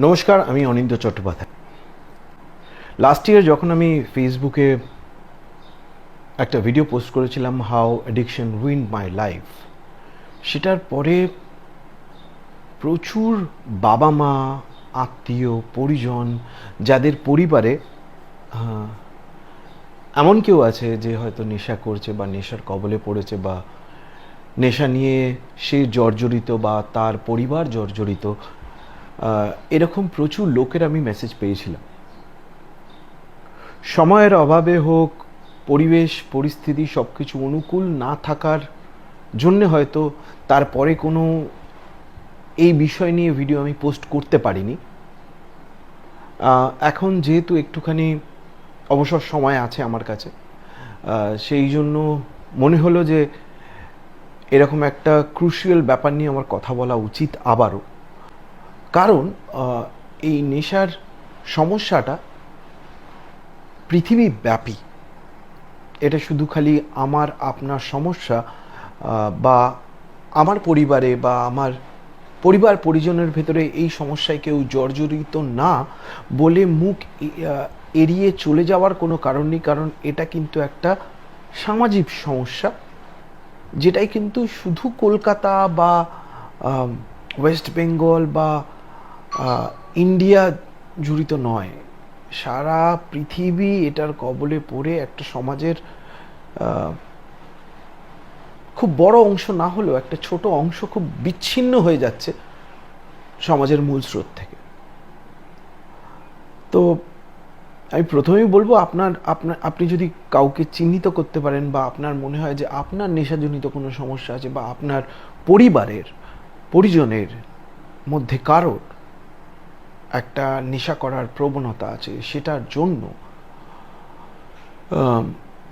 নমস্কার, আমি অনিন্দ্য Chattopadhyay. Last year যখন আমি ফেসবুকে একটা ভিডিও পোস্ট করেছিলাম how addiction win my life সেটার পরে প্রচুর বাবা মা আত্মীয়, পরিজন যাদের পরিবারে এমন কেউ আছে যে হয়তো নেশা করছে বা নেশার কবলে পড়েছে বা নেশা নিয়ে সে জর্জরিত বা তার পরিবার জর্জরিত এরকম প্রচুর লোকের আমি মেসেজ পেয়েছিলাম। সময়ের অভাবে হোক, পরিবেশ, পরিস্থিতি সব কিছু অনুকূল না থাকার জন্যে হয়তো তারপরে কোনো এই বিষয় নিয়ে ভিডিও আমি পোস্ট করতে পারিনি। এখন যেহেতু একটুখানি অবসর সময় আছে আমার কাছে সেই জন্য মনে হলো যে এরকম একটা ক্রুশিয়াল ব্যাপার নিয়ে আমার কথা বলা উচিত আবারও। কারণ এই নেশার সমস্যাটা পৃথিবী ব্যাপী এটা শুধু খালি আমার, আপনার সমস্যা বা আমার পরিবারে বা আমার পরিবার পরিজনের ভেতরে এই সমস্যায় কেউ জর্জরিত না বলে মুখ এড়িয়ে চলে যাওয়ার কোনো কারণ নেই, কারণ এটা কিন্তু একটা সামাজিক সমস্যা, যেটাই কিন্তু শুধু কলকাতা বা ওয়েস্ট বেঙ্গল বা ইন্ডিয়া জড়িত নয়। সারা পৃথিবী এটার কবলে পড়ে একটা সমাজের খুব বড় অংশ না হলেও একটা ছোট অংশ খুব বিচ্ছিন্ন হয়ে যাচ্ছে সমাজের মূল স্রোত থেকে। তো আমি প্রথমেই বলব আপনার আপনার, আপনি যদি কাউকে চিহ্নিত করতে পারেন বা আপনার মনে হয় যে আপনার নেশাজনিত কোনো সমস্যা আছে বা আপনার পরিবারের, পরিজনের মধ্যে কারোর একটা নেশা করার প্রবণতা আছে সেটার জন্য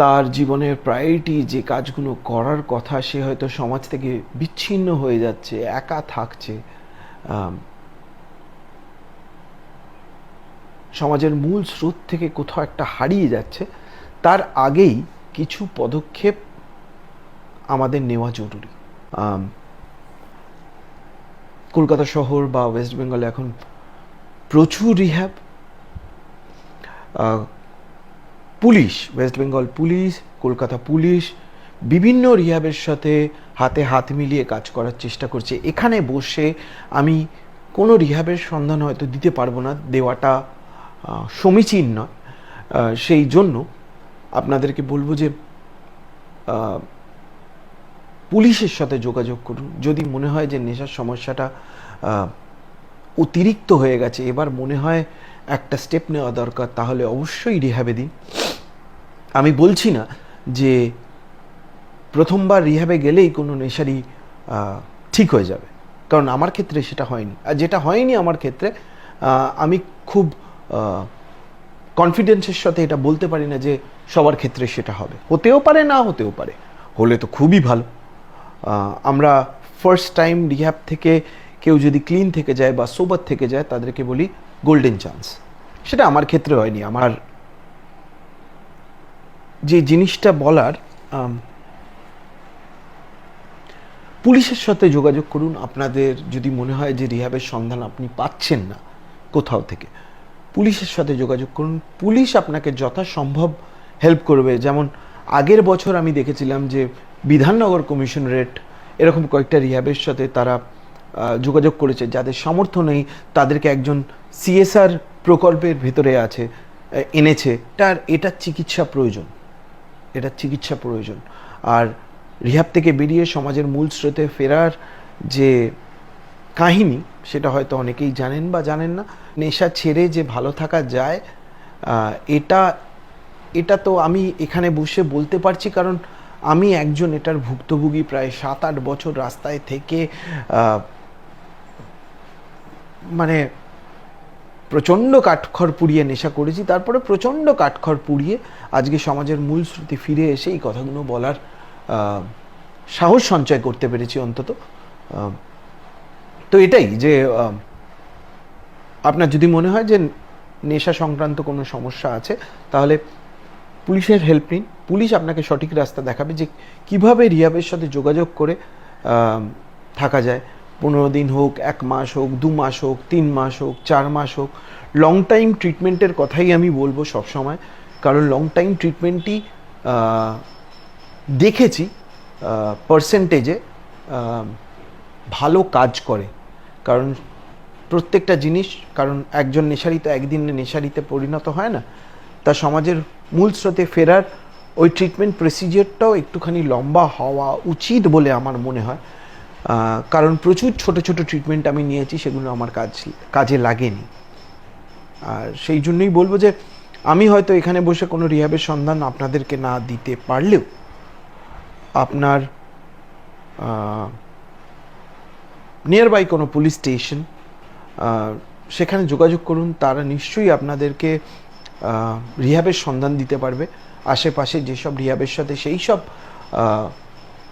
তার জীবনের প্রায়োরিটি যে কাজগুলো করার কথা সে হয়তো সমাজ থেকে বিচ্ছিন্ন হয়ে যাচ্ছে, একা থাকছে সমাজের মূল স্রোত থেকে কোথাও একটা হারিয়ে যাচ্ছে, তার আগেই কিছু পদক্ষেপ আমাদের নেওয়া জরুরি। কলকাতা শহর বা ওয়েস্ট বেঙ্গলে এখন প্রচুর rehab police West Bengal police, Kolkata police, বিভিন্ন রিহ্যাবের সাথে হাতে হাত মিলিয়ে কাজ করার চেষ্টা করছে। এখানে বসে আমি কোনো রিহ্যাবের সন্ধান হয়তো দিতে পারব না, দেওয়াটা সমীচীন নয়। সেই জন্য আপনাদেরকে বলব যে পুলিশের সাথে যোগাযোগ করুন। যদি মনে হয় যে নেশার সমস্যাটা অতিরিক্ত হয়ে গেছে। এবার মনে হয় একটা স্টেপ নেওয়া দরকার, তাহলে অবশ্যই রিহ্যাবে দিন। আমি বলছি না যে প্রথমবার রিহ্যাবে গেলেই কোনো নেশারই ঠিক হয়ে যাবে। কারণ আমার ক্ষেত্রে সেটা হয়নি। আর যেটা হয়নি আমার ক্ষেত্রে আমি খুব কনফিডেন্সের সাথে এটা বলতে পারি না যে সবার ক্ষেত্রে সেটা হবে। হতেও পারে, না হতেও পারে। হলে তো খুবই ভালো। আমরা ফার্স্ট টাইম রিহ্যাব থেকে কেউ যদি ক্লিন থেকে যায় বা সোবার থেকে যায়, তাদেরকে বলি গোল্ডেন চান্স সেটা আমার ক্ষেত্রে হয়নি, আমার যে জিনিসটা বলার পুলিশের সাথে যোগাযোগ করুন। আপনাদের যদি মনে হয় যে রিহাবের সন্ধান আপনি পাচ্ছেন না কোথাও থেকে, পুলিশের সাথে যোগাযোগ করুন। পুলিশ আপনাকে যথাসম্ভব হেল্প করবে। যেমন আগের বছর আমি দেখেছিলাম যে বিধাননগর কমিশনারেট এরকম কয়েকটা রিহাবের সাথে তারা যোগাযোগ করেছে, যাদের সামর্থ্য নেই, তাদেরকে একজন সিএসআর প্রকল্পের ভেতরে আছে এনেছে। তার এটার চিকিৎসা প্রয়োজন। এটা চিকিৎসা প্রয়োজন। আর রিহাব থেকে বেরিয়ে সমাজের মূল স্রোতে ফেরার যে কাহিনী, সেটা হয়তো অনেকেই জানেন বা জানেন না। নেশা ছেড়ে যে ভালো থাকা যায় এটা এটা তো আমি এখানে বসে বলতে পারছি, কারণ আমি একজন এটার ভুক্তভোগী প্রায় সাত আট বছর রাস্তায় থেকে মানে প্রচণ্ড কাঠখড় পুড়িয়ে নেশা করেছি, তারপরে প্রচণ্ড কাঠখড় পুড়িয়ে আজকে সমাজের মূল স্মৃতি ফিরে এসে এই কথাগুলো বলার সাহস সঞ্চয় করতে পেরেছি অন্তত। তো এটাই যে আপনার যদি মনে হয় যে নেশা সংক্রান্ত কোনো সমস্যা আছে, তাহলে পুলিশের হেল্প নিন। পুলিশ আপনাকে সঠিক রাস্তা দেখাবে যে কীভাবে রিয়াবের সাথে যোগাযোগ করে থাকা যায়। পনেরো দিন হোক, এক মাস হোক, দু মাস হোক, তিন মাস হোক, চার মাস হোক লং টাইম ট্রিটমেন্টের কথাই আমি বলব সবসময়। কারণ লং টাইম ট্রিটমেন্টই দেখেছি পার্সেন্টেজে ভালো কাজ করে। কারণ প্রত্যেকটা জিনিস, কারণ একজন নেশারি তো একদিন নেশারিতে পরিণত হয় না। তা সমাজের মূল স্রোতে ফেরার ওই ট্রিটমেন্ট প্রসিজিওরটাও একটুখানি লম্বা হওয়া উচিত বলে আমার মনে হয়। কারণ প্রচুর ছোট ছোট ট্রিটমেন্ট আমি নিয়েছি, সেগুলো আমার কাজ, কাজে লাগেনি। আর সেই জন্যই বলব যে, আমি হয়তো এখানে বসে কোনো রিহাবের সন্ধান আপনাদেরকে না দিতে পারলেও, আপনার নিয়ার বাই কোনো পুলিশ স্টেশন সেখানে যোগাযোগ করুন, তারা নিশ্চয়ই আপনাদেরকে রিহাবের সন্ধান দিতে পারবে। আশেপাশে যেসব রিহাবের সাথে সেই সব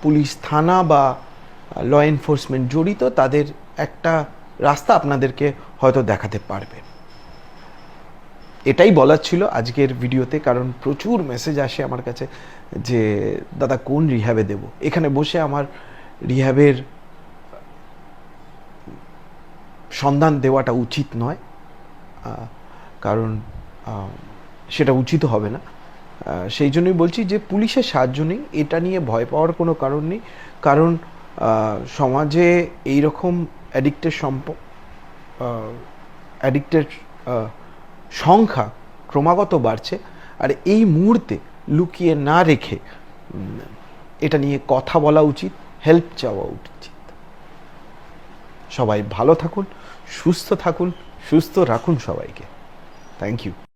পুলিশ থানা বা ল এনফোর্সমেন্ট জড়িত, তাদের একটা রাস্তা আপনাদেরকে হয়তো দেখাতে পারবে। এটাই বলার ছিল আজকের ভিডিওতে, কারণ প্রচুর মেসেজ আসে আমার কাছে যে, দাদা, কোন রিহ্যাবে দেব? এখানে বসে আমার রিহ্যাবের সন্ধান দেওয়াটা উচিত নয়। কারণ সেটা উচিত হবে না। সেই জন্যই বলছি যে, পুলিশের সাহায্য নেই। এটা নিয়ে ভয় পাওয়ার কোনো কারণ নেই। কারণ সমাজে এই রকম অ্যাডিক্টের সম্প অ্যাডিক্টের সংখ্যা ক্রমাগত বাড়ছে। আর এই মুহূর্তে লুকিয়ে না রেখে এটা নিয়ে কথা বলা উচিত হেল্প চাওয়া উচিত। সবাই ভালো থাকুন, সুস্থ থাকুন, সুস্থ রাখুন সবাইকে। Thank you